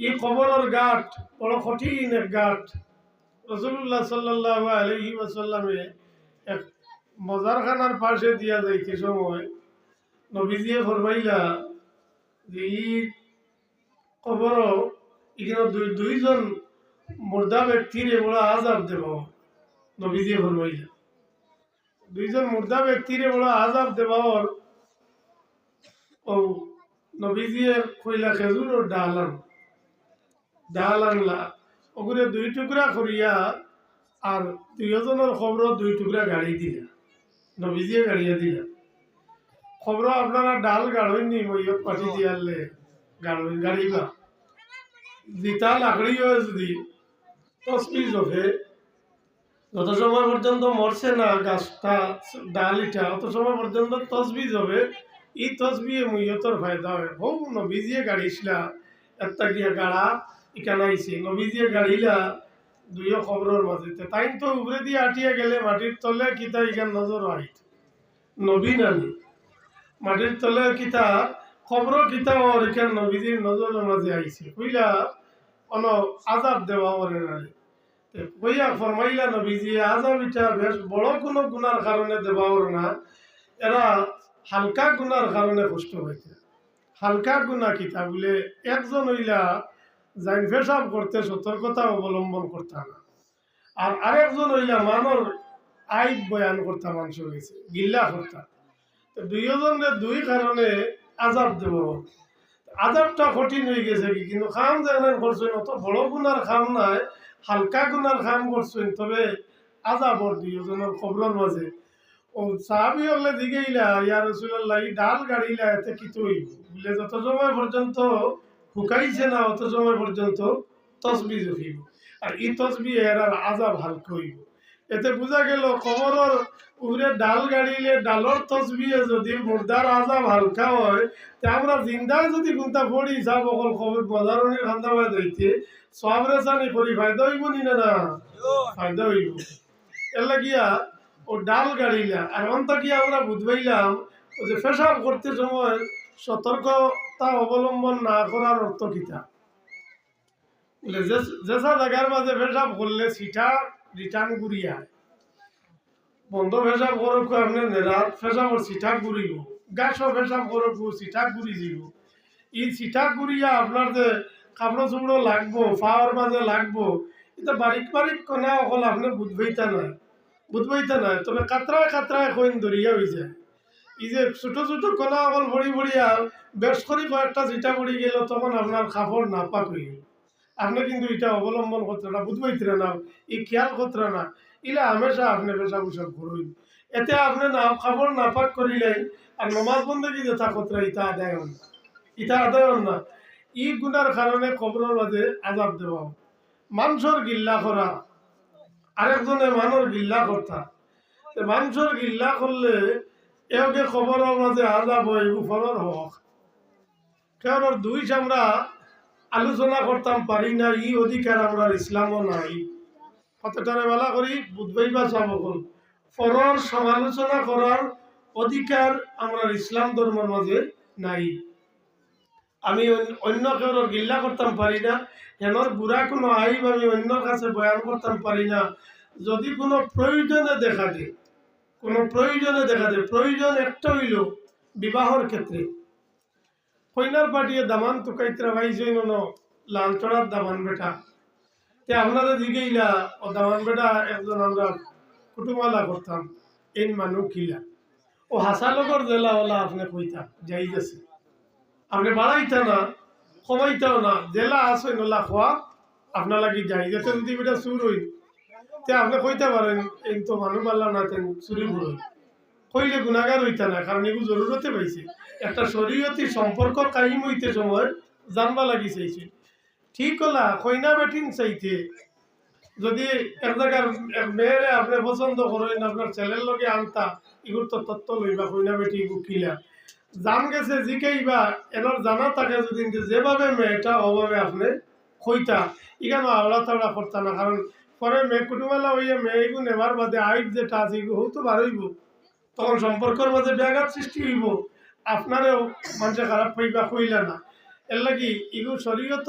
এই খবরের গাঠ বড় কঠিন এক গাঠ রসুল্লাহ সাল্লাহ এক মজারখানার পাশে দিয়া যাইতে সময় নবীজিয়ে ফরমাইলা যে ই খবর এখানে দুই দুইজন মুর্দা ব্যক্তির বড় আজাব দেব নবীজিয়ে ফরমাইলা। দুইজন মুর্দা ব্যক্তির বড় আজাব দেবর ও নবীজিয়ে কইলা খেজুর ডাল আন ডাল আনলা ওগুলো দুই টুকরা করিয়া আর দুইজনের খবর দুই টুকরা গাড়ি দিলা। নবীজিয়ে গাড়িয়া দিলা। খবর আপনারা ডাল গাড়ইনি মইয়ত পাঠি দিয়ালে। গাড়ই গাড়িবা দিতা লাকড়িও যদি। তসবি জফে যত সময় পর্যন্ত মরছে না গাছটা, ডাল ইটা, অত সময় পর্যন্ত তসবি জবে ই তসবি মইয়তর ফায়দা হয়। হৌ, নবীজিয়ে গাড়িছিলা একটা গিয়া গাড়া ইকান আইছে নবীজিয়ে গাড়িলা দুইও খবরের মাঝে তাই তো উপরে দিয়ে আটিয়া গেলে মাটির তলে কিতা ইকান নজর আইত নবী নানি মাটির তলে কিতা খবর কিতা ওর ইকান নবীজির নজরের মাঝে আইছে কইলা অন আজাব দেওয়া ওরে নানি। কইয়া ফরমাইলা নবীজি আজাব ইটা বেশ বড় কোনো গুনার কারণে দেওয়া ওর না। এরা হালকা গুনার কারণে কষ্ট হইতে হালকা গুণা কিতা বলে, একজন হইলা জাইন পেশাব করতে, সতর্কতা অবলম্বন করতে না আর আরেকজন হইলা মানর আইব বয়ান করতে, মানুষ হয়েছে গিল্লা করতা। তো দুইজনে দুই কারণে আজাব দেব। আজাবটা কঠিন হয়ে গেছে কি, কিন্তু খাম যেখানে করছেন, অত বড় গুনার খাম নাই, হালকা গুনার খাম করছেন, তবে আজাবর দুইজনের খবরের মাঝে। ও সাহাবি হলে দিকেইলা ইয়া রসুল্লাহ ডাল গাড়িলা এতে হইব বলে যত সময় পর্যন্ত শুকাইছে না অত সময় পর্যন্ত তসবি জফিব আর এই তসবি এর আর আজাব হালকা হইব। এতে বোঝা গেল কবরের উপরে ডাল গাড়িলে ডালর তসবিয়ে যদি মুর্দার আজাব হালকা হয়, তে আমরা জিন্দায় যদি গুন্তা পড়ি যাব অকল খবর বজারণের খান্দা বাই যাইতে, সব রেসানি করি, ফায়দা হইব নি না না? ফায়দা হইব। এর লাগিয়া ও ডাল গাড়িলা, আর অন্ত কি আমরা বুঝবাইলাম যে পেশাব করতে সময় সতর্কতা অবলম্বন না করার অর্থ কিতা বলে যেসা জায়গার মাঝে পেশাব করলে সিটা রিটার্ন ঘুরিয়া বন্ধ পেশাব করক আপনি নেরাত পেশাবর সিটা ঘুরিব। গাছও পেশাব করক সিটা ঘুরি যাব ই সিটা ঘুরিয়া আপনার যে কাপড় চুপড়ো লাগবো, পাওয়ার মাঝে লাগবো, এটা বারিক বারিক কনা অকল আপনি বুঝবাইতা নাই। বুঝবাইতা নাই, তবে কাতরায় কাতরায় কইন ধরিয়া হয়েছে এই যে ছোট ছোট কলা অকল ভরি ভরিয়া বেশ করে কয়েকটা যেটা পড়ি গেল, তখন আপনার কাপড় নাপাক হয়ে গেল। আপনি কিন্তু এটা অবলম্বন করতে না বুঝবাইতে না, এই খেয়াল করতে না। ইলা হামেশা আপনি পেশা পোশাক করুন এতে আপনি না কাপড় নাপাক করিলেন আর নমাজ বন্দী যেটা করতে ইটা আদায় হন না। ইটা আদায় হন না। ই গুণার কারণে কবরের মাঝে আজাব দেওয়া হয়। মানুষের গিল্লা করা আরেকজনে মানুষ গিল্লা করতা মানুষের গিল্লা করলে এওকে খবরের মাঝে আজাব হয় উপরের হক। কারণ দুই আমরা আলোচনা করতাম পারি না, ই অধিকার আমরা ইসলামও নাই। কতটারে বেলা করি বুধবাই বা চাবকল পরর সমালোচনা করার অধিকার আমরা ইসলাম ধর্মের মাঝে নাই। আমি অন্য- অন্য কেউ গিল্লা করতাম পারি না হেনর বুড়া কোনো আইব আমি অন্যর কাছে বয়ান করতাম পারি না। যদি কোনো প্রয়োজনে দেখা দেয়। কোনো প্রয়োজনে দেখা দেয় প্রয়োজন একটা হইল বিবাহর ক্ষেত্রে। কইনার পাটিয়ে দামান তুকাইত্রা ভাই জৈন লালচড়ার দামান বেটা। তে দিকেইলা ও দামান বেটা, একজন আমরা কুটুমালা করতাম এই মানুষ কিলা? ও হাসালগর জেলা ওলা আপনি কইতা, যাই গেছে। আপনি বাড়াইতা না, কমাইতাও না, জেলা আছে নলা খোয়া, আপনার লাগি যাই যাতে যদি বেটা চুর হই আপনি কইতে পারেন, এই তো মানুষ পারলাম না তেন চুরি ভুল। কইলে গুণাগার হইতা না, কারণ এগুলো জরুরতে পাইছে। একটা শরীয়তি সম্পর্ক কাহিম হইতে সময় জানবা লাগি চাইছে। ঠিক হলা কইনা বেটিন চাইতে। যদি এক জায়গার মেয়েরে আপনি পছন্দ করেন আপনার ছেলের লগে আনতা এগুলো তো তত্ত্ব লইবা, কইনা বেটি কিলা জান গেছে জিকেইবা এনার জানা থাকে যদি যেভাবে মেয়েটা, অভাবে আপনি কইতা। ইখানে আওড়া তাওড়া করতা না কারণ পরে মেয়ে কুটুমালা হইয়া মেয়ে নেবার বাদে আইব যেটা আছে এগু হয়তো বাড়ইব তখন সম্পর্কের মাঝে ব্যাঘাত সৃষ্টি হইব। আপনারেও মানুষে খারাপ পাইবা কইলা না। এর লাগি এগু শরীয়ত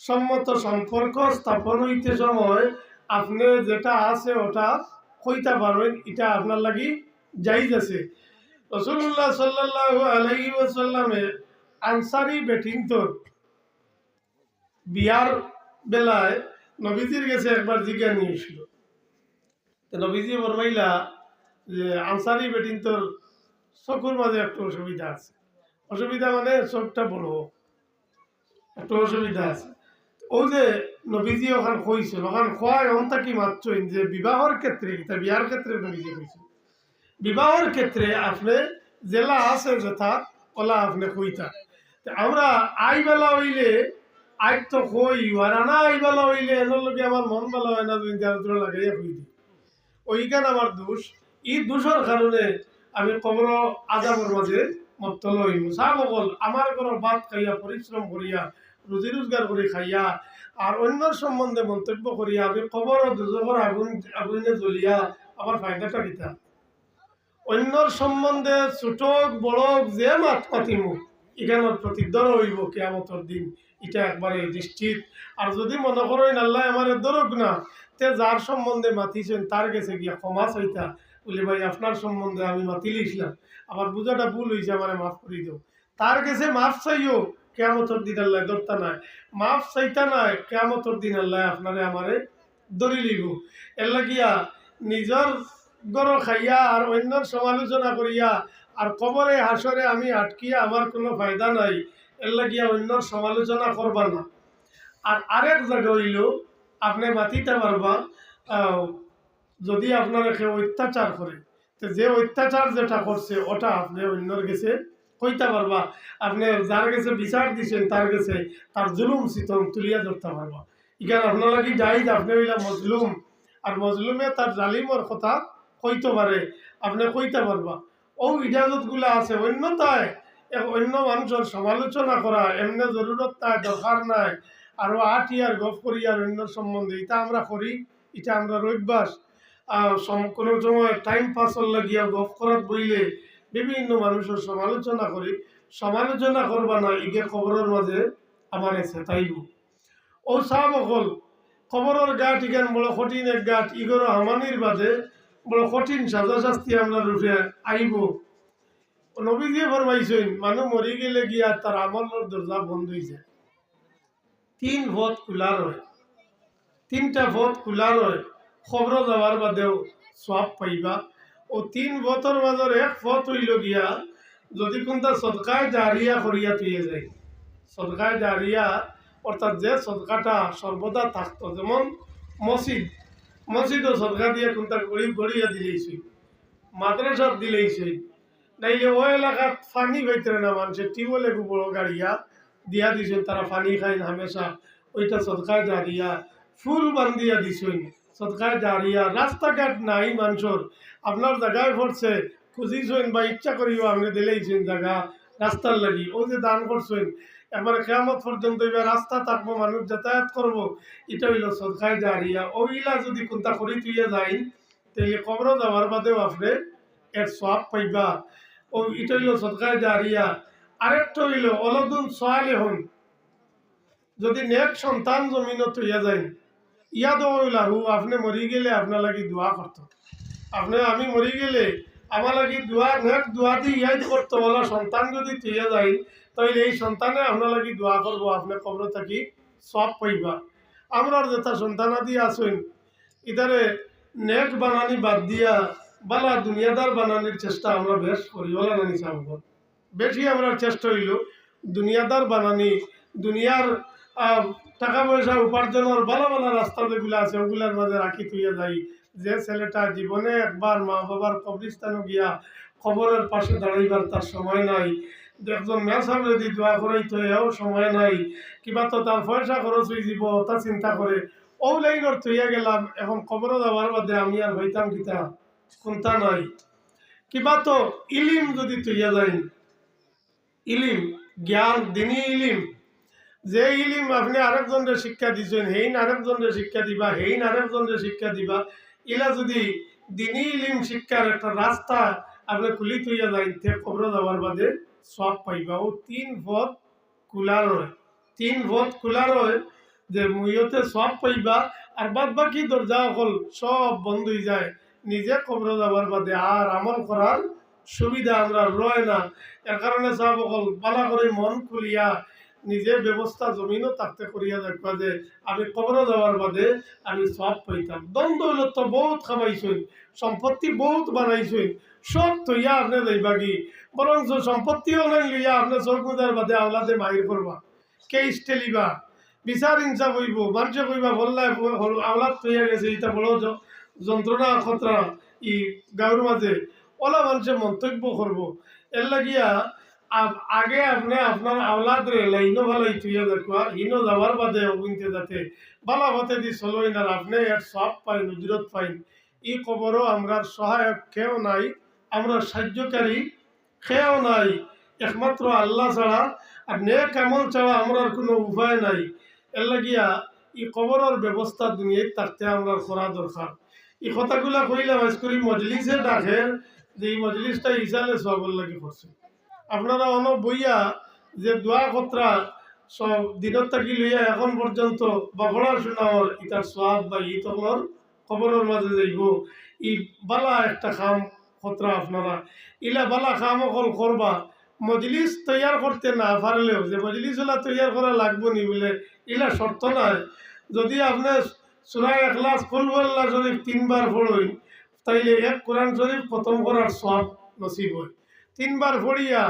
সম্মত সম্পর্ক স্থাপন হইতে সময় আপনি যেটা আছে ওটা কইতে পারবেন এটা আপনার লাগি জাইজ আছে। রসুল্লাহ সাল্লাহ আলহি ওসাল্লামে আনসারি বেটিন্তর বিয়ার বেলায় নবীজির গেছে একবার জিজ্ঞা নিয়েছিল। নবীজি বরমাইলা যে, আনসারি বেটিন্তর চকুর মাঝে একটু অসুবিধা আছে। অসুবিধা মানে চোখটা বড়। একটু অসুবিধা আছে। ও যে নবীজি ওখান কইছিল ওখান খোয়া এমন থাকি মাত্র? যে বিবাহর ক্ষেত্রে, এটা বিয়ার ক্ষেত্রে নবীজি কইছিল বিবাহর ক্ষেত্রে আপনি জেলা আছে যথা ওলা আপনি কইতা আমরা আইবেলা হইলে আই তো কই আর না আই বেলা হইলে আমার মন বেলা হয় না লাগাইয়া দিই। ওইখানে আমার দোষ। দোষের কারণে আমি কবর আজাবের মাঝে মত্তল হইম সাবকল আমার কোনো ভাত খাইয়া, পরিশ্রম করিয়া, রুজি রোজগার করে খাইয়া, আর অন্যর সম্বন্ধে মন্তব্য করিয়া, আমি কবর দুজকর আগুন, আগুনে জ্বলিয়া আমার ফায়দাটা দিতাম অন্যর সম্বন্ধে ছোটক, বড়ক, যে মাত মাতিমু এখানের প্রতিদ্বর হইব, কেয়ামতর দিন। এটা একবারে নিশ্চিত। আর যদি মনে করেন, আল্লাহ আমার দরক না, তে যার সম্বন্ধে মাতিছেন, তার কাছে গিয়া ক্ষমা চাইতা। বলে, ভাই, আপনার সম্বন্ধে আমি মাতিলিছিলাম আমার বুঝাটা ভুল হয়েছে আমার মাফ করে দিও। তার কাছে মাফ চাইও, কেয়ামতর দিন আল্লাহ ধরতা নাই। মাফ চাইতা নাই, কেয়ামতর দিন আল্লাহ আপনারে আমারে ধরি লিব এর লাগিয়া, নিজর গর খাইয়া আর অন্যর সমালোচনা করিয়া আর কবরে, হাসরে আমি আটকিয়া আমার কোনো ফায়দা নাই। এর লাগিয়া অন্যর সমালোচনা করবা না। আর আরেক জায়গা হইল, আপনি মাতিতে পারবা যদি আপনার কেউ অত্যাচার করে, তো যে অত্যাচার যেটা করছে, ওটা আপনি অন্যর কাছে কইতে পারবা। আপনি যার কাছে বিচার দিছেন, তার কাছে তার জুলুম সিতম তুলিয়া ধরতে পারবা। ইখানে আপনার লাগি যাই আপনি হইলা মজলুম। আর মজলুমে তার জালিমর কথা কইতে পারে, আপনি কইতে পারবা। ও ইজাজতগুলা আছে অন্যতায় অন্য মানুষের সমালোচনা করা এমনি জরুরত নাই দরকার নাই আরও আট ইয়ার গপ করি আর অন্য সম্বন্ধে। এটা আমরা করি এটা আমরা অভ্যাস কোনো সময় টাইম পাসর লাগিয়া গপ করাত বইলে বিভিন্ন মানুষের সমালোচনা করি সমালোচনা করবা না ইগে খবরের মাঝে আমার এসে তাইব ও সাহ অকল খবরের গাঠ ইখান বড় কঠিন এক গাঠ ইগর হামানির বাদে বড় কঠিন সাজা শাস্তি আমরা রূপে আইব নবী দিয়ে ফরমাইছেন মানুষ মরি গেলে গিয়া তার আমলের দরজা বন্ধ হয়েছে তিন ভোট খোলা রয় তিনটা ভোট খোলা রয় খবর যাওয়ার বাদেও সব পাইবা। ও তিন ভোটর মাজর এক ভোট হইল গিয়া, যদি কোনটা সদকায় জারিয়া করিয়া তুইয়ে যায়। সদকায় জারিয়া অর্থাৎ যে সদকাটা সর্বদা থাকতো, যেমন মসজিদ মসজিদও সদকা দিয়ে কোনটা গড়ি গড়িয়া দিলেইছে মাদ্রাসাত দিলেইছে নাইলে ও এলাকাত ফানি পাইতে না মানুষের টিউবওয়েলে বড় গাড়িয়া দিয়া দিছেন তারা পানি খাইন হামেশা। ওইটা সদকায় জারিয়া, ফুল বান্ধিয়া দিছেন সদকায় জারিয়া, রাস্তাঘাট নাই মানুষের। আপনার জায়গায় পড়ছে, খুঁজিছেন বা ইচ্ছা করিও আপনি দিলেইছেন জায়গা, রাস্তার লাগি। ও যে দান করছেন এবার কেমত পর্যন্ত এবার রাস্তা থাকব, মানুষ যাতায়াত করব, এটা হইল সদকায় জারিয়া। ওইলা যদি কোনটা করি তুইয়া যাই তাহলে কবর যাওয়ার বাদেও আপনি এর সব পাইবা। ও, এটা জারিয়া। আরেকটা অলদুন হন যদি নেক সন্তান জমিনত হইয়া যায় ইয়াদ লাহু আপনি মরি গেলে আপনার লাগি দোয়া করতো। আপনি, আমি মরি গেলে আমার লাগি দোয়া, নেক দোয়া দিয়ে ইয়াদ করতো বলা সন্তান যদি তুইয়া যায় তাহলে এই সন্তানে আপনার লাগি দোয়া করব আপনি কবর থাকি, সব পাইবা। আমরা যেটা সন্তানাদি আসেন ইধারে নেক বানানি বাদ দিয়া, বালা দুনিয়াদার বানানির চেষ্টা আমরা বেশ করি ওলা নানি সাহেব বেশি আমরা চেষ্টা হইল দুনিয়াদার বানানি, দুনিয়ার টাকা পয়সা উপার্জনের ভালো ভালো রাস্তা যেগুলো আছে, ওগুলার মাঝে রাখি তুইয়া যাই। যে ছেলেটা জীবনে একবার মা বাবার কবরিস্তানে গিয়া খবরের পাশে দাঁড়াইবার তার সময় নাই একজন মেসাব যদি দোয়া করাই তো এও সময় নাই। কিবা তো তার পয়সা খরচ হয়ে যাব, তা চিন্তা করে ও লাইনের থইয়া গেলাম, এখন খবরও যাওয়ার বাদে আমি আর হইতাম কিতা? কোনটা নাই? কিবা তো ইলিম যদি তৈয়া যায়। ইলিম, জ্ঞান, দিনী ইলিম। যে ইলিম আপনি আরেকজনের শিক্ষা দিচ্ছেন হেইন আরেকজনের শিক্ষা দিবা হেইন আরেকজনের শিক্ষা দিবা। ইলা যদি দিনী ইলিম শিক্ষার একটা রাস্তা আপনি খুলি তৈয়া যায়, তে খবর যাওয়ার বাদে সব পাইবা ও তিন ভোট খোলা রয় তিন ভোট খোলা রয় যে মুইয়তে সব পাইবা আর বাদ বাকি দরজা অকল সব বন্ধ হয়ে যায়। নিজে কবর যাবার বাদে আর আমল করার সুবিধা আমরা রয় না। এর কারণে সব অকল পালা করে মন খুলিয়া নিজে ব্যবস্থা জমিনও থাকতে করিয়া দেখবা যে আমি কবর যাওয়ার বাদে আমি সব পাইতাম। দ্বন্দ্ব হইল তো বহুত খামাইছই সম্পত্তি বহুত বানাইছই সব তৈয়া আপনি যাইবা কি বরং সম্পত্তি অনেক লইয়া আপনি চোখ বুঝার বাদে আওলাদে মাহির করবা। কে স্টেলিবা বিচার ইনসাফ হইব মানুষে কইবা বললাই আওলাদ তৈয়া গেছে এটা বড় যন্ত্রণা, খতরা। ই গাঁর মাঝে ওলা মানুষে মন্তব্য করব। এর লাগিয়া আগে আপনি আপনার আওলাদ রে লাইনো ভালাই তুইয়া দেখবা হিনো যাওয়ার বাদে অগুনতে যাতে বালা হতে দি চলই না, আপনি এর সব পাই নজরত পাইন। ই কবরও আমরা সহায়ক, কেউ নাই, আমরা সাহায্যকারী খেয়াও নাই। একমাত্র আল্লাহ ছাড়া, আর নেক আমল ছাড়া আমরা কোনো উপায় নাই। এর লাগিয়া ই কবরের ব্যবস্থা দুনিয়ায় থাকতে আমরা করা দরকার। এই কথাগুলা কইলাম আজ করি মজলিসে ডাকে যে এই মজলিসটা ইসালে সবল লাগি করছে আপনারা অন বইয়া যে দোয়া কত্রা, সব দিনত থাকি লইয়া এখন পর্যন্ত বা বাবড়া শোনাওয়ার ইটার সোয়াব বা ইতলর খবরের মাঝে যাইব। ই বালা একটা খাম কত্রা আপনারা। ইলা বালা খাম অকল করবা মজলিস তৈয়ার করতে না পারলেও যে মজলিস ওলা তৈয়ার করা লাগবো নি বলে, ইলা শর্ত নাই। যদি আপনি সুরাই এখলাস ফুলবল্লা শরীফ তিনবার পড়ই তাইলে এক কোরআন শরীফ খতম করার সব নসিব হয় তিনবার পড়িয়া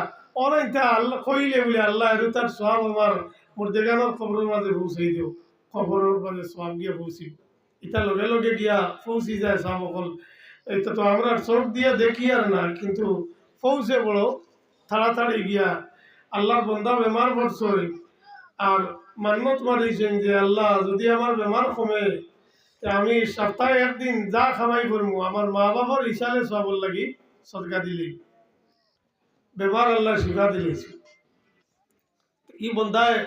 অনেকটা আল্লাহ কইলে বলে, আল্লাহ এর তার সব আমার। মুর্দেগানোর খবরের মাঝে পৌঁছাই দিও। খবরের মাঝে সব গিয়া পৌঁছিব ইটা লগে লগে গিয়া পৌঁছি যায় সব অকল এটা তো আমরা চোখ দিয়া দেখি আর না, কিন্তু পৌঁছে বড় তাড়াতাড়ি গিয়া। আল্লাহর বন্দা বেমার পড়ছই। আর মান্নত মারিছেন যে, আল্লাহ, যদি আমার বেমার কমে আমি সপ্তাহে একদিন যা খামাই করব আমার মা বাবার ইশালে সবর লাগি, সদকা দিলি বেমার আল্লাহ শিখা দিলেছি ই বন্ধায়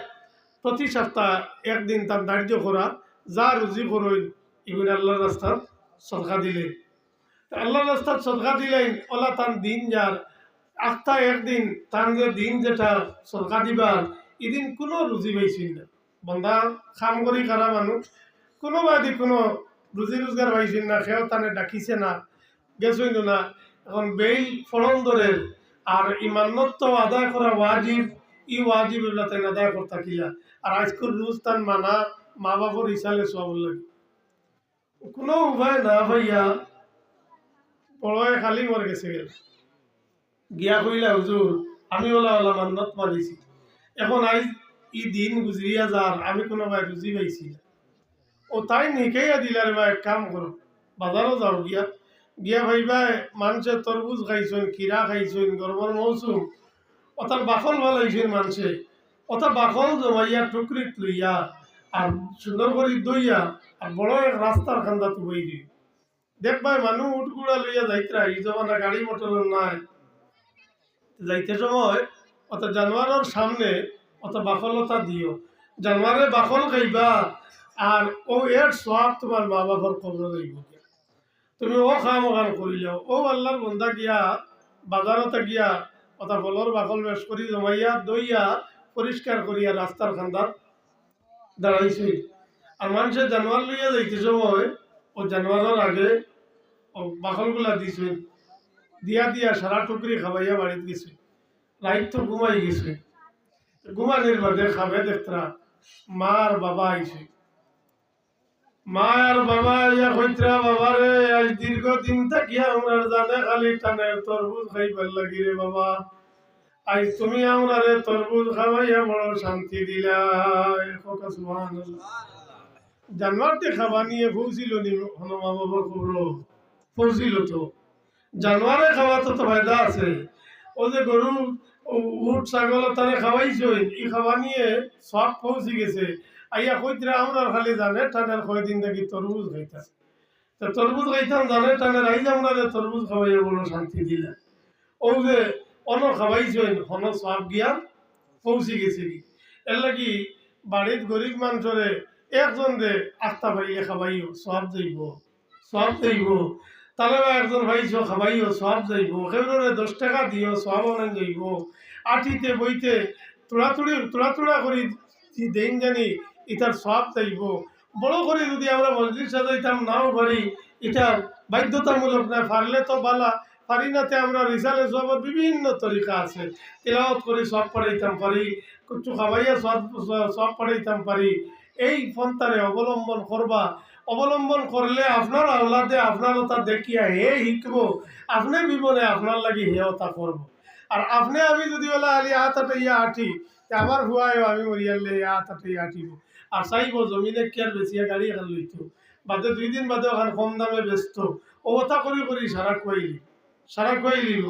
প্রতি সপ্তাহ একদিন তার দার্য করা, যা রুজি করই এগুলো আল্লাহর রাস্তার সদকা দিলেন। আল্লাহর রাস্তার সদকা দিলেন, ওলা তার দিন যার, আখতা একদিন তার যে দিন যেটা সদকা দিবার, এদিন কোনো রুজি পাইছিল না। বন্ধা খাম করি খারা মানুষ, কোনো বাদি কোনো রুজি রোজগার পাইছিল না, সেও তানে ডাকিছে না গেছই না। এখন বেই ফলন ধরে আর ইমানত আদায় করা ওয়াজিব ই ওয়াজিব এগুলা তাই আদায় করতে কিলা আর? আজকের রোজ তার মানা মা বাবার ইসালে সব লাগে কোনো উপায় না ভাইয়া বড়য় খালি মরে গেছে গেল। গিয়া কইলা, হুজুর, আমি ওলা ওলা মান্নত মারিছি। এখন আজ ই দিন গুজরিয়া যার, আমি কোনো ভাই বুঝি পাইছি ও তাই নিকেইয়া দিলারে ভাই কাম করো, বাজারও যাও গিয়া। গিয়া ভাইবা মানুষে তরমুজ খাইছেন কিরা খাইছেন গরমের মৌসুম ওটার বাকল ভালাইছেন মানুষে ওটা বাকল জমাইয়া টুকরিত লইয়া আর সুন্দর করে দইয়া আর বড় এক রাস্তার খান্দা তুবই দিই দেখবাই মানুষ উঠগুড়া লইয়া যাইতরা এই জমানা গাড়ি মোটর নাই। যাইতে সময় অত জানোয়ারের সামনে অত বাকলতা দিও জানোয়ারে বাকল খাইবা আর ও এর সব তোমার মা বাবার খবর যাইব। তুমি ও খাম ওখান করিলেও ও আল্লাহর বন্ধা গিয়া বাজারতে গিয়া, অত ফলর বাকল বেশ করি জমাইয়া, দইয়া পরিষ্কার করিয়া রাস্তার খান্দার দাঁড়াইছে। আর মানুষের জানোয়ার লইয়া যাইতে সময় ও জানোয়ারের আগে ও বাকলগুলা দিছে। দিয়া দিয়া সারা টুকরি খাবাইয়া বাড়িতে গেছে। রাইত তো ঘুমাই গেছে। ঘুমানির বাদে খাবে দেখতরা মা আর বাবা আইছে মা আর বাবা, ইয়া কইতরা বাবা রে দীর্ঘদিন থাকিয়া আমার জানে খালি টানে তরমুজ খাইবার লাগি রে বাবা। আজ তুমি আমরা রে তরমুজ খাওয়াইয়া বড় শান্তি দিলা। জানোয়ারটি খাবা নিয়ে পৌঁছিল নি হনো মা বাবার খবর পৌঁছিল তো। জানোয়ারে খাওয়া তো তো ফায়দা আছে। ও যে গরু উট, ছাগল তারে খাওয়াইছো, ই খাওয়া নিয়ে সব পৌঁছে গেছে। আইয়া কইতরা আমরা খালি জানে, টানের কয়দিন দেখি তরমুজ খাইতাম তরমুজ খাইতাম, জানে টানে আই আমরা যে তরমুজ খাওয়াইয়া বড় শান্তি দিলা ও যে অন খাওয়াইছো হন সব গিয়া পৌঁছে গেছে কি এর লাগি বাড়িত গরিব মানুষরে একজন রে আস্তা পাইলে খাবাইও সব যাইব সব যাইব। তাহলে একজন ভাইছো খাবাইও সব যাইব। সেগুলোরে দশ টাকা দিও সব অনেক যাইব। আটিতে, বইতে তোড়া তুড়ি তোড়া তোড়া করি দেন জানি ইটার সব চাইব বড় করে যদি আমরা মসজিদ সাজাইতাম নাও পারি এটা বাধ্যতামূলক না, পারলে তো বালা। পারি নাতে আমরা রিসালে সবের বিভিন্ন তরিকা আছে। তিলাওয়াত করে, সব পড়াইতাম পারি কুচু খাবাইয়া সব সব পড়াইতাম পারি। এই পন্থারে অবলম্বন করবা। অবলম্বন করলে আপনার আহ্লাদে আপনার তা দেখিয়া হে শিখব আপনি বিবনে আপনার লাগি হেও তা করব। আর আপনি আমি যদি বলা আলি হাত ইয়া আঠি আমার হুয়ায় আমি মরিয়ালে হাত ইয়া আঠিব আর চাইব জমিনে কেয়ার বেচিয়া গাড়ি এখন লইতো বাদে দুই দিন বাদে ওখানে কম দামে ব্যস্ত ওটা কৰি কৰি সারা কইলি সারা কইলিব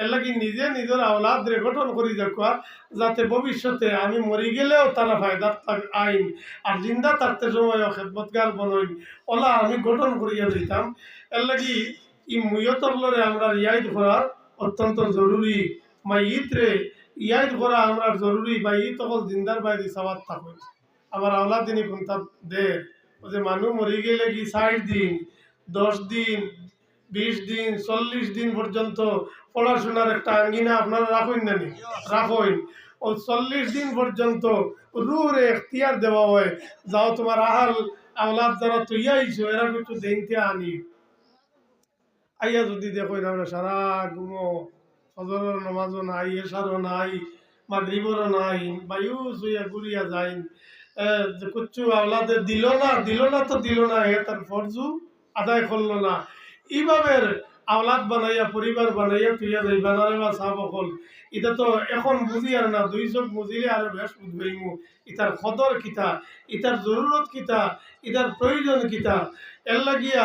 এর লাগি নিজে নিজের আওলাদ গঠন করি দেখুয়া যাতে ভবিষ্যতে আমি মরি গেলেও তারা ফায়দার থাক আইন আর জিন্দা থাকতে সময় খেদমতগার বনইন ওলা আমি গঠন করিয়া দিতাম। এর লাগি ই মুয়তলরে আমরা রিয়াইত করার অত্যন্ত জরুরি মা রে ইয়াইত করা আমরা জরুরি বা ঈদ অকল জিন্দার বাইরে সাবাদ থাকুন আমার আওলাদ দিনই ও যে মানুষ মরি গেলে কি ষাট দিন, দশ দিন, বিশ দিন, চল্লিশ দিন পর্যন্ত পড়াশোনার একটা আঙ্গিনা আপনারা রাখুন না রাখুন। ও চল্লিশ দিন পর্যন্ত রুরে এখতিয়ার দেওয়া হয়। যাও তোমার আহাল আওলাদ যারা তৈয়া এরা একটু দেখতে আনি। আইয়া যদি দেখো আমরা সারা ঘুমো, ফজরের নমাজও নাই এসারও নাই, মাগরিবরও নাই বায়ু শুইয়া ঘুরিয়া যাই কুচ্ছু আওলাদে দিল না দিল না তো দিল না হে তার ফরজু আদায় করল না। এইভাবে আওলাদ বানাইয়া, পরিবার বানাইয়া তুইয়া যাই বানারে বা সাহ অকল। এটা তো এখন বুঝি আর না দুই চোখ বুঝিলে আর বেশ বুঝবাইমু ইতার খদর কিতা, ইতার জরুরত কিতা, ইতার প্রয়োজন কিতা। এর লাগিয়া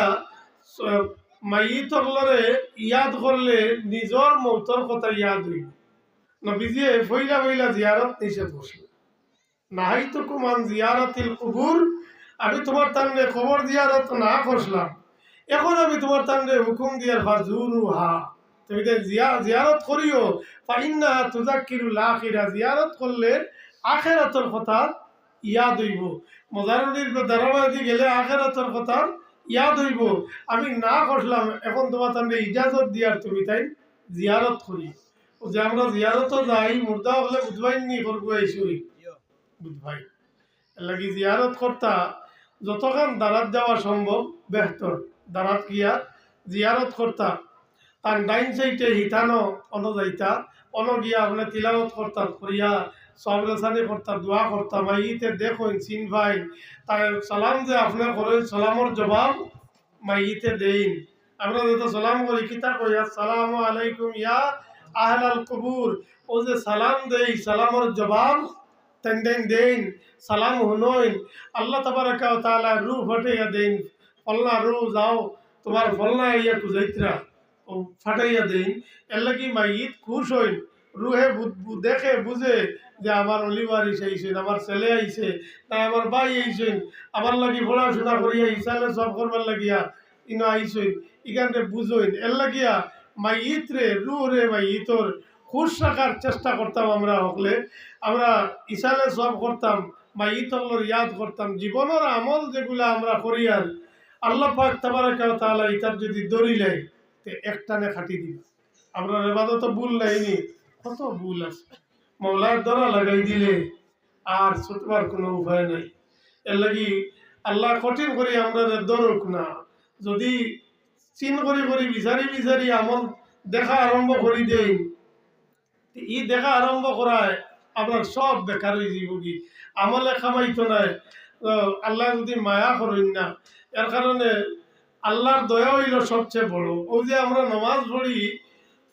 মাইতকলরে ইয়াদ করলে নিজর মৌতর কথা ইয়াদ হইব। নবীজিয়ে ফইলা ফইলা জিয়ারত নিষেধ করছিল আমি জিয়ারত না করছিলাম। এখন আমি তোমার তান্ডে হুকুম হা। করিও জিয়ারত করলে আখেরাতর কথা ইয়াদ হইব মজারুলির ধারাবাহিক গেলে আখেরাতর কথা ইয়াদ হইব আমি না করলাম এখন তোমার তান্ডে ইজাজত দিয়ার তুমি তাই জিয়ারত করি। যে আমরা জিয়ারত যাই, মুর্দা হলে বুধবাই নি করব আইসুই বুধবাই এর লাগি জিয়ারত কর্তা যতক্ষণ দাঁড়াত যাওয়া সম্ভব বেহতর দাঁড়াত গিয়া জিয়ারত কর্তা, তার ডাইন সাইডে হিতানো অন যাইতা অন গিয়া আপনি তিলাওত করতা করিয়া সব রেসানি করতা, দোয়া করতা মাইতে দেখুন চিন ভাই তাই সালাম যে আপনার করেন সালামর জবাব মাইতে দেইন। আমরা যত সালাম করি কিতা কই? আসসালামু আলাইকুম ইয়া আহলাল কবুর। ও যে সালাম দেই, সালামর জবাব তেন দেন সালাম হুনইন আল্লাহ তাবারাকা তাআলা রূহ ফাটাইয়া দেন। ফলনা রূহ যাও, তোমার ফলনা ইয়া কুজাইত্রা ও, ফাটাইয়া দেন। এর লাগি মাইত খুশ হইন। রুহে দেখে বুঝে যে আমার অলিবার ইসে আইসেন আমার ছেলে আইছে তাই আমার ভাই আইসেন আমার লাগি পড়াশোনা করিয়া ইসালে সব করবার লাগিয়া ইনো আইসেন ইখানটা বুঝইন। এর লাগিয়া মাইত রে রু রে মাইতর খুশ রাখার চেষ্টা করতাম আমরা হকলে। আমরা ইসালে সব করতাম বা হকলের ইয়াদ করতাম। জীবনের আমল যেগুলা আমরা করি আর আল্লাহ পাক তাবারাকা তাআলা ইতার যদি দরিলে তে একটানে খাটি দিবে। আমরা রেবাদত তো ভুল লাইনি, কত ভুল আছে। মৌলার দ্বারা লাগাই দিলে আর ছুটবার কোনো উপায় নাই। এর লাগি আল্লাহ কঠিন করে আমরা দরক না। যদি চিন করে করে বিচারি বিচারি আমল দেখা আরম্ভ করি দেই ই দেখা আরম্ভ করায় আপনার সব বেকার হয়ে যাব কি? আমলে খামাইতো নাই আল্লাহ যদি মায়া করেন না, এর কারণে আল্লাহর দয়া হইল সবচেয়ে বড়। ও যে আমরা নমাজ পড়ি,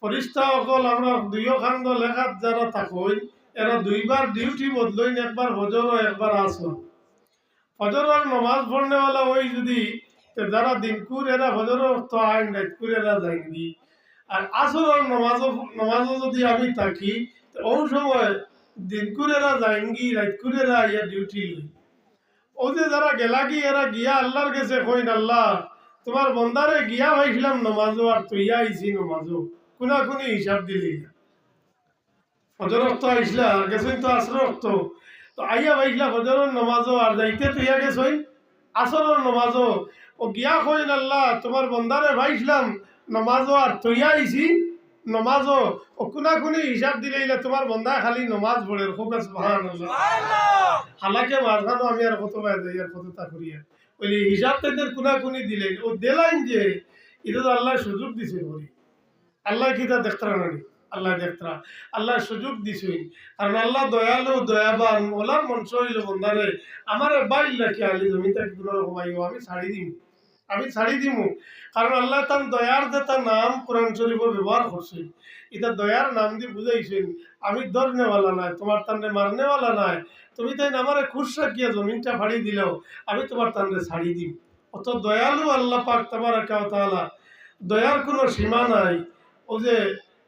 ফরিস্তা অকল আমরা দুইও খান্দ লেখাত যারা থাকই এরা দুইবার ডিউটি বদলইন একবার হজর একবার আসর। হজর নমাজ পড়নেওয়ালা ওই যদি যারা দিনকুর এরা হজর তো আইন, রাতকুর এরা যাইনি আর আসর আর নমাজ যদি আমি থাকি ওই সময় দিনকুর এরা যাইনগি রাতকুর এরা ইয়া ডিউটি লই। ও যে যারা গেলা কি, এরা গিয়া আল্লাহর কাছে কইন, আল্লাহ, তোমার বন্দারে গিয়া ভাইছিলাম নমাজও আর তুইয়া আইছি নমাজও। কোনা কোনি হিসাব দিলি ফজর রক্ত আইসলা, আর গেছই তো আসর রক্ত তো আইয়া ভাইসলা ফজরের নমাজও, আর যাইতে তুইয়া গেছই। আসরের নমাজও। ও গিয়া কইন, আল্লাহ, তোমার বন্দারে ভাইছিলাম নমাজও আর তুইয়া আইছি নমাজও কোনা কোনি হিসাব দিলে ইলা তোমার বন্ধা খালি নমাজ পড়ে খুব হালাকে মাঝখানো আমি আর কত বাইরে আর কত তা করি আর বলি হিসাব তাদের কোনা কোনি দিলে ও দিলাইন যে এটা তো আল্লাহ সুযোগ দিছে করি আল্লাহ কি তা দেখতারা নানি, আল্লাহ দেখতারা আল্লাহ সুযোগ দিছই কারণ আল্লাহ দয়ালু, দয়াবান ওলার মঞ্চ হইল বন্ধারে আমার বাইল রাখি আলি জমি তাকে কোনো রকম আমি ছাড়ি দিম। আমি ছাড়ি দিমু। কারণ আল্লাহ তার দয়ার যে তার নাম কোরআন শরীফের ব্যবহার করছে, এটা দয়ার নাম দিয়ে বুঝাইছেন, আমি ধরনেওয়ালা নাই, তোমার তান্ডে মারনেওয়ালা নাই। তুমি তাই আমারে খুশ রাখিয়া জমিনটা ফাড়ি দিলেও আমি তোমার তান্ডে ছাড়ি দিম। অত দয়ালু আল্লাহ পাক তোমার তাআলা। দয়ার কোনো সীমা নাই। ও যে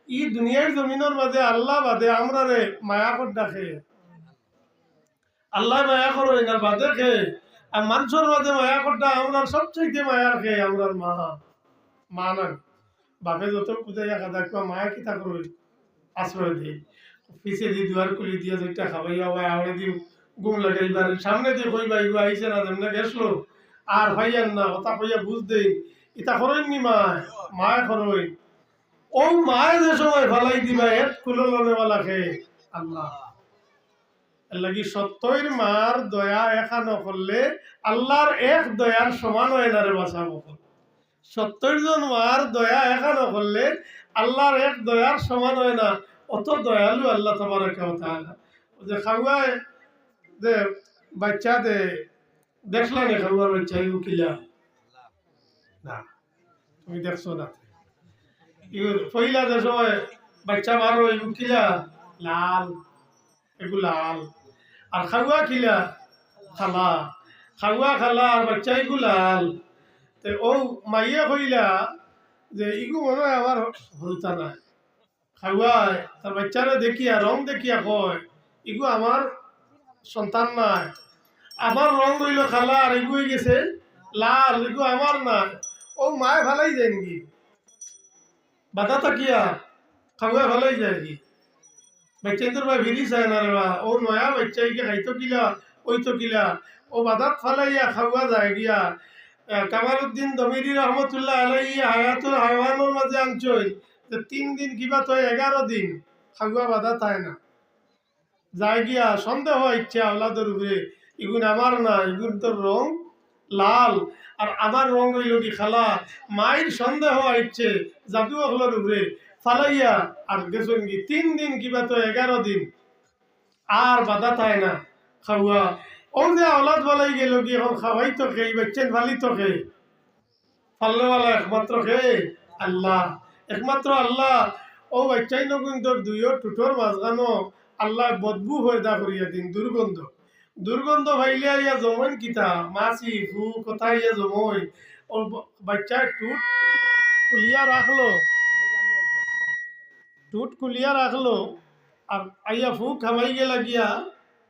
ই দুনিয়ার জমিনের মাঝে আল্লাহ বাদে আমরা রে মায়া ডাকে। আল্লাহ মায়া করো এনার বাদে খেয়ে আর মানুষের মাঝে মায়া করটা আমরা সবচেয়ে মায়ার খেয়ে আমরার মা। মা না বাপে যত পূজাইয়া কাদা কুয়া মায়া কি তা আশ্রয় দিই পিছে দি দুয়ার খুলি দিয়ে যেটা খাবাইয়া হয় আওড়ে গুম লাগাইবার সামনে দিয়ে কইবা ইগু আইছে না যেমন গেছলো আর ভাইয়ান না ওটা কইয়া বুঝ দেই, ইতা করেন নি মায় মায় করই ও মায় যে সময় ফালাই দিবা, এত কুললনেওয়ালা খেয়ে। আল্লাহ। লাগি সত্যের মার দয়া একা নকরলে আল্লাহর এক দয়ার সমান হয় না রে বাঁচাবো সত্তর জন মার দয়া একা নকরলে আল্লাহর এক দয়ার সমান হয় না। অত দয়ালু আল্লাহ তোমার কথা যে খাওয়ায়, যে বাচ্চা দে, দেখলা নি খাওয়ার বাচ্চা ইউ কিলা না, তুমি দেখছ না। পহিলা যে সময় বাচ্চা মারো ইউ কিলা লাল। এগুলো লাল। আর খাওয়া কিলা খালা। খাওয়া খালা, আর বাচ্চা এগুলো লাল। তে ও মাইয়া কইলা যে ইগু মনে হয় আমার হরুতা নাই। খাওয়ায় তার বাচ্চারা দেখিয়া, রং দেখিয়া কয়, ইগু আমার সন্তান নাই। আমার রং রইল খালা, আর এগুই গেছে লাল এগু আমার নাই। ও মায় ভালাই যায় নাকি? বাধা থাকিয়া খাওয়া ভালাই যায় কি বাচ্চাদের বা ভিড়ি চায় না রে বা। ও নয়া বাচ্চাইকে খাইতো কিলা ওইতো কিলা। ও বাদাত ফালাইয়া খাওয়া যায় গিয়া। কামালউদ্দিন দমিরি রহমতুল্লাহ আলাই হায়াতুল হায়ওয়ানোর মাঝে আনছই যে তিন দিন কিবা তো এগারো দিন খাগুয়া বাধা তাই না। যাই গিয়া সন্দেহ, ইচ্ছা আল্লাদের উপরে। ইগুন আমার না, ইগুন তোর রং লাল। আর আমার রং হইল কি খালা? মায়ের সন্দেহ, ইচ্ছে জাদু অগলোর উপরে। ফালাইয়া আর গেছেন কি তিন দিন কিবা তো এগারো দিন। আর বাধা তাই না খাওয়া। ও যে আওলাদ বলাই গেল কি এখন খাওয়াই তো খেয়ে বাচ্চেন ফালি তো খেয়ে ফাল্লেওয়ালা একমাত্র খেয়ে আল্লাহ। একমাত্র আল্লাহ। ও বাচ্চাই নগুন তোর দুইও টুটোর মাঝখানো আল্লাহ বদবু হয়দা করিয়া দিন দুর্গন্ধ দুর্গন্ধ ভাইলে ইয়া জমন কিতা? মাছি, ফু কথা ইয়া জমই। ও বাচ্চা টুট কুলিয়া রাখল টুট কুলিয়া রাখল আর আইয়া ফু খামাই গেলা গিয়া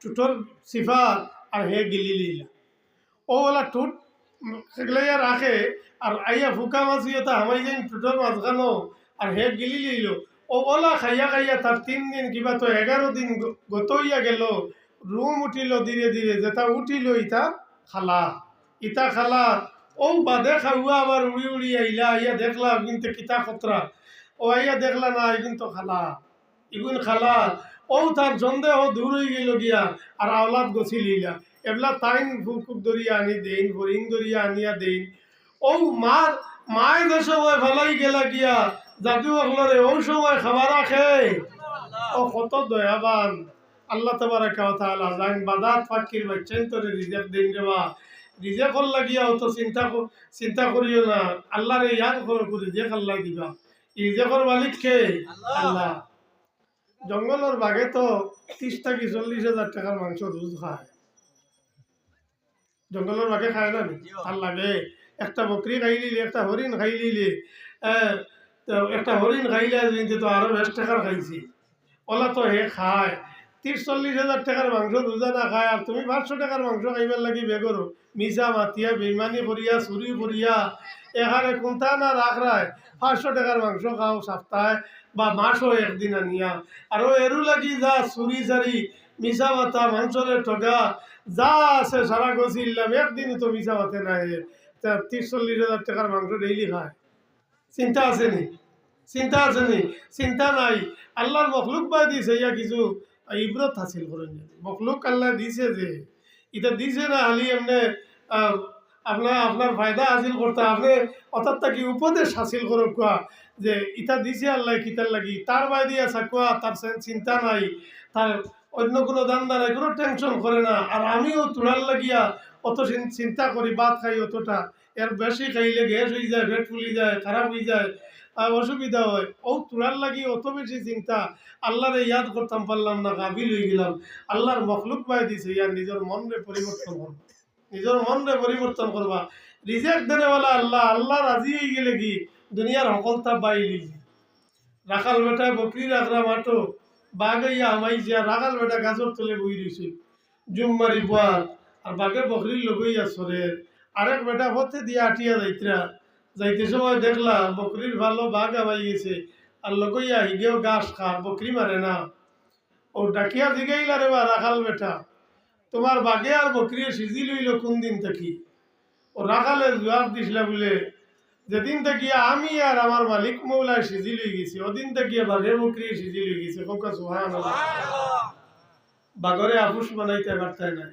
টুটোর সিফাত আর হে গিলি লিলা ও বলা টুট সেগলাইয়া রাখে আর আইয়া ফুকা মাছি এটা হামাই যাই টুটোর মাঝখানো আর হে গিলি লিল ও ওলা খাইয়া খাইয়া তার তিন দিন কিবা তো এগারো দিন গত হইয়া গেল। রুম উঠিল ধীরে ধীরে যেটা উঠিল ইটা খালা। ইটা খালা। ও বাদে খাওয়া আবার উড়ি উড়ি আইলা আইয়া দেখলা কিন্তু কিতা খতরা ও আইয়া দেখলা না এগুন তো খালা। ইগুন খালা। ও তার সন্দেহ দূর হয়ে গেল গিয়া, আর আওলাদ গছি লিলা এবলা তাইন ফুকুক দরিয়া আনি দেইন হরিং দরিয়া আনিয়া দেইন। ও মার মায় যে সময় ভালাই গেলা গিয়া, জাদু অগলরে ও সময় খাবার রাখে ও কত দয়াবান। আল্লাহ ওয়া তাআলা জান, বাদাত ফাকির বাচ্চান তোরে রিজেক দেন রিজেক হল লাগিয়া অত চিন্তা চিন্তা করিও না। আল্লাহরে ইয়াদ করো করে রিজেক আল্লাহ দিবা। রিজেকর মালিক কে? আল্লাহ। জঙ্গলের বাঘে তো ত্রিশ থেকে চল্লিশ হাজার টাকার মাংস রোজ খায়। জঙ্গলের বাঘে খায় না ভালো লাগে। একটা বকরি খাই নিলি একটা হরিণ খাই নিলি একটা হরিণ খাইলে তো আরও বেশ টাকার খাইছি। ওলা তো হে খায়। ত্রিশ চল্লিশ হাজার টাকার মাংস রোজা না খায় আর তুমি পাঁচশো টাকার মাংস খাইবার লাগি বেগরো মিজা মাতিয়া, বেইমানি করিয়া চুরি করিয়া এখানে কোনটা না রাখ রায় পাঁচশো টাকার মাংস খাও সপ্তাহে বা মাসও একদিন আনিয়া। আৰু এরু লাগি যা চুরি চারি মিছা মাথা মাংসরে ঠগা, যা আছে সারা গছি ইল্লাম একদিন তো মিছা মাথে নাই ত্রিশ চল্লিশ হাজার টাকার মাংস ডেইলি খায়। চিন্তা আছে নি? চিন্তা আছে নি? চিন্তা নাই। আল্লাহর মখলুক বা দিছে ইয়া কিছু। ইব্রত হাসিল করেন মখলুক আল্লাহ দিছে যে, এটা দিছে না আলি এমনি আপনার আপনার ফায়দা হাসিল করতে, আপনি অর্থাৎ কি উপদেশ হাসিল করো কোয়া? যে ইটা দিছে আল্লাহ কিতার লাগি? তার বাইরে আছে কোয়া, তার চিন্তা নাই, তার অন্য কোনো দান্দা নাই কোনো টেনশন করে না। আর আমিও তোলার লাগিয়া অত চিন- চিন্তা করি, ভাত খাই অতটা। এর বেশি খাইলে গ্যাস হয়ে যায়, পেট ফুলি যায়, খারাপ হয়ে যায়। অসুবিধা হয়। ও তোলার লাগি অত বেশি চিন্তা। আল্লাহরে ইয়াদ করতাম, পারলাম না গাবিল হয়ে গেলাম। আল্লাহর মখলুক পাই দিছে, ইয়ার নিজের মনরে পরিবর্তন করবা। নিজের মনরে পরিবর্তন করবা। রিজেক্ট দেনেওয়ালা আল্লাহ আল্লাহ রাজি হয়ে গেলে কি? দুনিয়ার সকলতা বাই লিজি রাখাল বেটা বকরি রাখরা মাটো বাগাইয়া আমাইছিয়া রাখাল বেটা গাছর তলে বই রইছে। জুম মারি আর বাগে বকরির লগইয়া সরের আরেক বেটা হতে দিয়ে আটিয়া যাইতরা। যাইতে সময় দেখলা বকরির ভালো বাঘ আমাই গেছে। আর লগইয়া হিগেও গাছ খার বকরি মারে না। ও ডাকিয়া জিগাইলা রে বা রাখাল বেটা, তোমার বাঘে আর বকরি সিজি লইল কোন দিন থাকি? ও রাখালে জবাব দিছিলা বলে, যেদিন থেকে আমি আর আমার মালিক মৌলায় সিজি লই গেছি, ওদিন থেকে বাঘে বকরি সিজি লই গেছে। বাঘরে আবুস বানাইতে পারতাই নাই।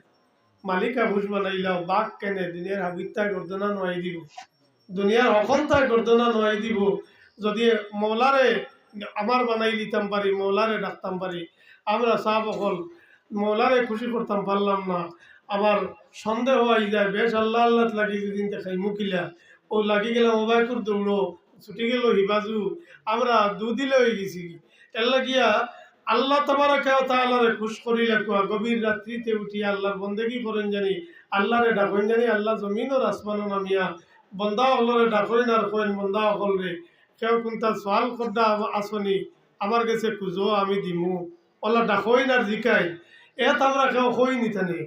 মালিক আবুস বানাইলাও, বাঘ কেনে দিনের হাবিত্তা গর্দনা নোয়াই দিব। দুনিয়ার অকন্তা গর্দনা নোয়াই দিব। যদি মৌলারে আমার বানাই দিতাম পারি মৌলারে ডাকতাম পারি আমরা সাহ অকল মৌলারে খুশি করতাম, পারলাম না। আবার সন্দেহ হয়ে যায়, বেশ আল্লাহ আল্লাহ লাগি যেদিন দেখাই মুকিলা। ও লাগি গেলাম ওবায়কুর দৌড়ো, ছুটি গেল হিবাজু, আমরা দুদিলে হয়ে গেছি। এর লাগিয়া আল্লাহ তোমার কেউ তাহলে খুশ করিলে কুয়া, গভীর রাত্রিতে উঠিয়া আল্লাহর বন্দেগি করেন জানি, আল্লাহরে ডাকেন জানি, আল্লাহ জমিন ও আসমানো নামিয়া বন্দা হলরে আর কেন বন্দা হল কেউ কোনটা সোয়াল করদা আসনি, আমার কাছে খুঁজো, আমি দিমু। ওলা ডাকইন আর জিকাই এত আমরা কেউ কই নিতানি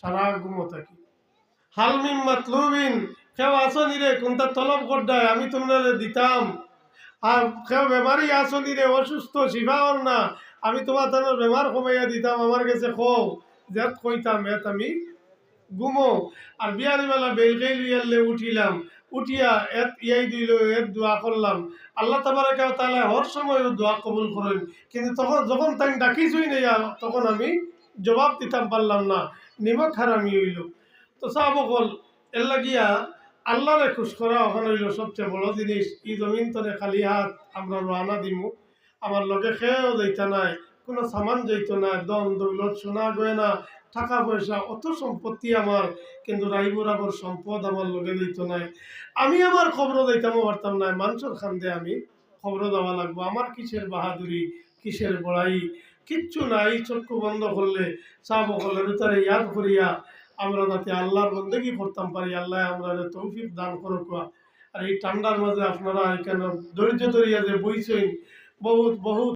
সারা গুমো থাকি। হালমিম মাতলুবিন, কেউ আসনি রে কোনটা তলব করদায় আমি তোমরা দিতাম। আর কেউ বেমারি আসনি রে, অসুস্থ শিবাওর না আমি তোমার তানোর বেমার কমাইয়া দিতাম, আমার কাছে কও, যেত কইতাম, এত আমি গুমো আর বিয়ারিবেলা বেলগাই লইয়ালে উঠিলাম। উঠিয়া এত ইয়াই দিল, এত দোয়া করলাম। আল্লাহ তাবারা কেউ তাহলে হর সময় দোয়া কবুল করেন। কিন্তু তখন, যখন তাই ডাকিছই নেই তখন আমি জবাব দিতাম পারলাম না। নিমক হারামি হইল। তো সাহ বকল এর লাগিয়া আল্লাহরে খুশ করা ওখানে হইল সবচেয়ে বড় জিনিস। ই জমিন তরে খালি হাত, আমরা রানা দিমু। আমার লগে খেয়েও যাইতা নাই, কোনো সামান যাইতো না, দন দৌলত সোনা গয়না টাকা পয়সা অত সম্পত্তি আমার, কিন্তু রাই বরাবর সম্পদ আমার লগে দিত নাই। আমি আমার খবর দিতামও পারতাম না। মানুষের খান্দে আমি খবর দেওয়া লাগবো। আমার কিসের বাহাদুরি, কিসের বড়াই? কিচ্ছু নাই, চক্ষু বন্ধ করলে চাপ করলে তারে ইয়াদ করিয়া আমরা যাতে আল্লাহর বন্দেগি করতাম পারি। আল্লাহ আমরা তৌফিক দান করুক আর এই ঠান্ডার মাঝে আপনারা এখানে ধৈর্য ধরিয়া যে বইছেন, বহুত বহুত